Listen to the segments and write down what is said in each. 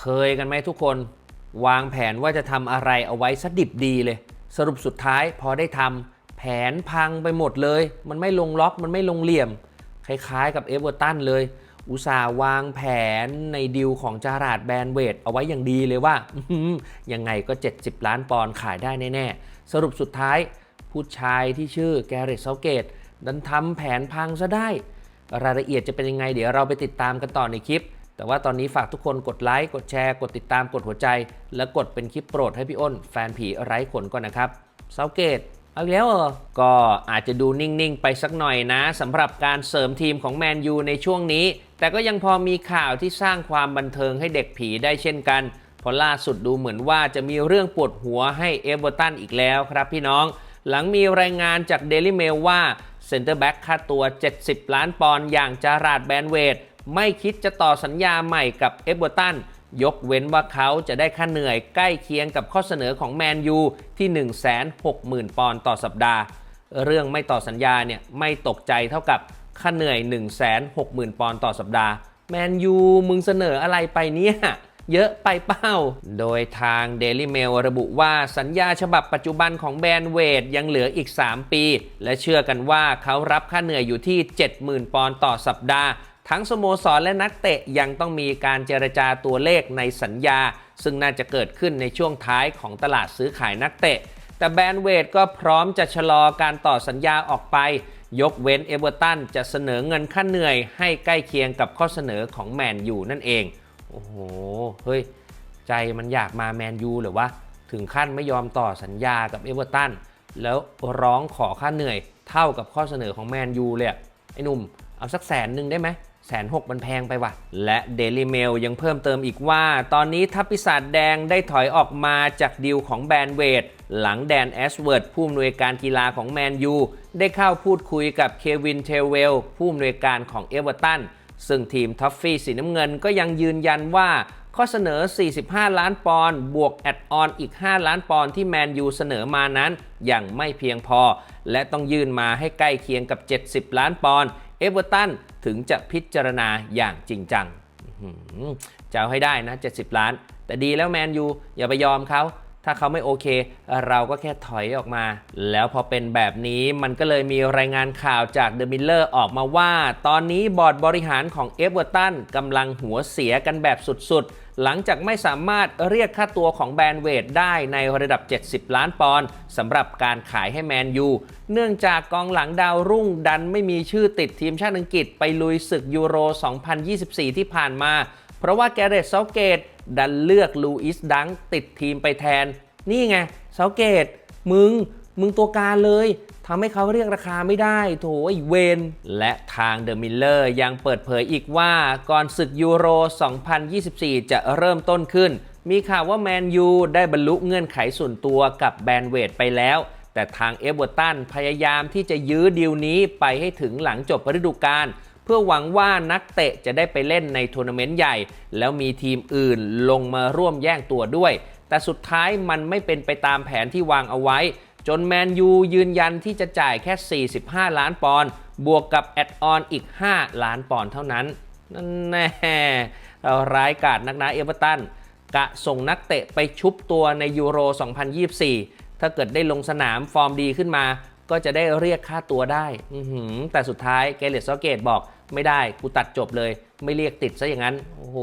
เคยกันไหมทุกคน วางแผนว่าจะทำอะไรเอาไว้สดิบดีเลย สรุปสุดท้ายพอได้ทำแผนพังไปหมดเลย มันไม่ลงล็อกมันไม่ลงเหลี่ยม คล้ายๆกับเอเวอร์ตันเลย อุตส่าห์วางแผนในดิวของจาราดแบรนเวทเอาไว้อย่างดีเลยว่ายังไงก็ 70 ล้านปอนด์ขายได้แน่ๆ สรุปสุดท้าย ผู้ชายที่ชื่อแกเรตเซาเกตดันทำแผนพังซะได้ รายละเอียดจะเป็นยังไงเดี๋ยวเราไปติดตามกันต่อในคลิป แต่ว่าตอนนี้ฝากทุกคนกดไลค์กดแชร์กดติดตามกดหัวใจ และกดเป็นคลิปโปรดให้พี่อ้น แฟนผีไร้ขนก่อนนะครับเซาเกตเอาแล้วเหรอก็อาจจะดูนิ่ง ๆ ไปสักหน่อยนะสำหรับการเสริมทีมของแมนยูในช่วงนี้ แต่ก็ยังพอมีข่าวที่สร้างความบันเทิงให้เด็กผีได้เช่นกันเพราะล่าสุดดูเหมือนว่าจะมีเรื่องปวดหัวให้เอเวอร์ตันอีกแล้วครับพี่น้อง หลังมีรายงานจาก Daily Mail ว่าเซนเตอร์แบ็กค่าตัว 70 ล้านปอนด์อย่างจาราดแบนเวด ไม่คิดจะต่อสัญญาใหม่กับเอเวอร์ตันยกเว้นว่าเขาจะได้ค่าเหนื่อยใกล้เคียงกับข้อเสนอของแมนยูที่ 160,000 ปอนด์ต่อสัปดาห์ เรื่องไม่ต่อสัญญาเนี่ยไม่ตกใจเท่ากับค่าเหนื่อย 160,000 ปอนด์ต่อสัปดาห์ แมนยูมึงเสนออะไรไปเนี่ยเยอะไปเป้า โดยทาง Daily Mail ระบุว่าสัญญาฉบับปัจจุบันของแบรนด์เวดยังเหลืออีก 3 ปี และเชื่อกันว่าเขารับค่าเหนื่อยอยู่ที่ 70,000 ปอนด์ต่อสัปดาห์ ทั้งสโมสรและนักเตะยังต้องมีการเจรจาตัวเลขในสัญญา ซึ่งน่าจะเกิดขึ้นในช่วงท้ายของตลาดซื้อขายนักเตะ แต่แบรนด์เวดก็พร้อมจะชะลอการต่อสัญญาออกไป ยกเว้นเอเวอร์ตันจะเสนอเงินค่าเหนื่อย ให้ใกล้เคียงกับข้อเสนอของแมนยูนั่นเอง โอ้โห เฮ้ย ใจมันอยากมาแมนยูหรือว่าถึงขั้นไม่ยอมต่อสัญญากับเอเวอร์ตัน แล้วร้องขอค่าเหนื่อย เท่ากับข้อเสนอของแมนยูเลยไอ้หนุ่ม เอาสักแสนหนึ่งได้ไหม แสนหกมันแพงไปว่ะ และ Daily Mail ยังเพิ่มเติมอีกว่า ตอนนี้ทัพปีศาจแดงได้ถอยออกมาจากดีลของแบรนด์เวดหลังแดนแอสเวิร์ดผู้อำนวยการกีฬาของแมนยูได้เข้าพูดคุยกับเควินเทลเวลผู้อำนวยการของเอเวอร์ตันซึ่งทีมท็อฟฟี่สีน้ำเงินก็ยังยืนยันว่าข้อเสนอ 45 ล้านปอนด์ บวกแอดออนอีก 5 ล้านปอนด์ที่แมนยูเสนอมานั้นยังไม่เพียงพอ และต้องยื่นมาให้ใกล้เคียงกับ 70 ล้านปอนด์ เอเวอร์ตัน ถึงจะพิจารณาอย่างจริงจังจะเอาให้ได้นะ 70 ล้าน แต่ดีแล้วแมนยูอย่าไปยอมเขา ถ้าเขาไม่โอเค เราก็แค่ถอยออกมา แล้วพอเป็นแบบนี้มันก็เลยมีรายงานข่าวจากเดอะมิลเลอร์ออกมาว่า ตอนนี้บอร์ดบริหารของเอเวอร์ตันกำลังหัวเสียกันแบบสุดๆ หลังจากไม่สามารถเรียกค่าตัวของแบรนด์เวดได้ในระดับ 70 ล้านปอนด์สำหรับการขายให้แมนยูเนื่องจากกองหลังดาวรุ่งดันไม่มีชื่อติดทีมชาติอังกฤษไปลุยศึกยูโร 2024 ที่ผ่านมา เพราะว่าแกเรตเซาเกต ดันเลือกลูอิสดังติดทีมไปแทน นี่ไงเซาเกต มึง มึงตัวการเลยทำให้เขาเรียกราคาไม่ได้โถไอเวนและทางเดอะมิลเลอร์ยังเปิดเผยอีกว่าก่อนศึกยูโร 2024 จะเริ่มต้นขึ้น มีข่าวว่าแมนยูได้บรรลุเงื่อนไขส่วนตัวกับแบนเวดไปแล้วแต่ทางเอเวอร์ตันพยายามที่จะยื้อดีลนี้ไปให้ถึงหลังจบฤดูกาล เพื่อหวังว่านักเตะจะได้ไปเล่นในทัวร์นาเมนต์ใหญ่ แล้วมีทีมอื่นลงมาร่วมแย่งตัวด้วย แต่สุดท้ายมันไม่เป็นไปตามแผนที่วางเอาไว้ จนแมนยูยืนยันที่จะจ่ายแค่ 45 ล้านปอนด์บวกกับแอดออนอีก 5 ล้านปอนด์เท่านั้นนั่นแน่เราร้ายกาจนักนะเอเวอร์ตันกะส่งนักเตะไปชุบตัวในยูโร 2024 ถ้าเกิดได้ลงสนามฟอร์มดีขึ้นมา ก็จะได้เรียกค่าตัวได้ แต่สุดท้ายเกเรตซาเกตบอกไม่ได้กูตัดจบเลย ไม่เรียกติดซะอย่างนั้น โอ้โห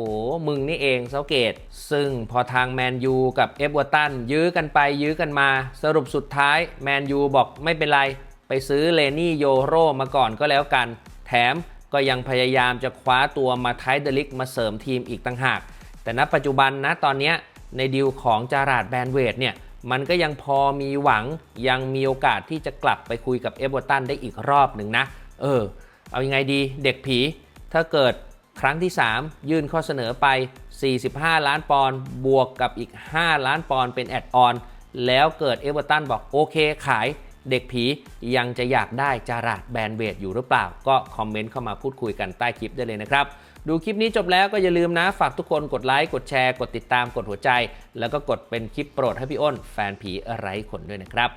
มึงนี่เองเซาเกต ซึ่งพอทางแมนยูกับเอฟเวอร์ตันยื้อกันไปยื้อกันมา สรุปสุดท้ายแมนยูบอกไม่เป็นไร ไปซื้อเลนี่โยโรมาก่อนก็แล้วกัน แถมก็ยังพยายามจะคว้าตัวมาไทเดลิกมาเสริมทีมอีกต่างหาก แต่ณปัจจุบันนะตอนนี้ในดีลของจาราดแบนเวดเนี่ย มันก็ยังพอมีหวังยังมีโอกาสที่จะกลับไปคุยกับเอเวอร์ตันได้อีกรอบหนึ่งนะ เออ เอายังไงดีเด็กผี ถ้าเกิดครั้งที่ 3 ยื่นข้อเสนอไป 45 ล้านปอนด์บวกกับอีก 5 ล้านปอนด์เป็นแอดออน แล้วเกิดเอเวอร์ตันบอกโอเคขาย เด็กผียังจะอยากได้จารัดแบนเวดอยู่หรือเปล่า ก็คอมเมนต์เข้ามาพูดคุยกันใต้คลิปได้เลยนะครับ ดูคลิปนี้จบแล้วก็อย่าลืมนะ ฝากทุกคนกดไลค์ กดแชร์ กดติดตาม กดหัวใจ แล้วก็กดเป็นคลิปโปรดให้พี่อ้น แฟนผีไร้ขนด้วยนะครับ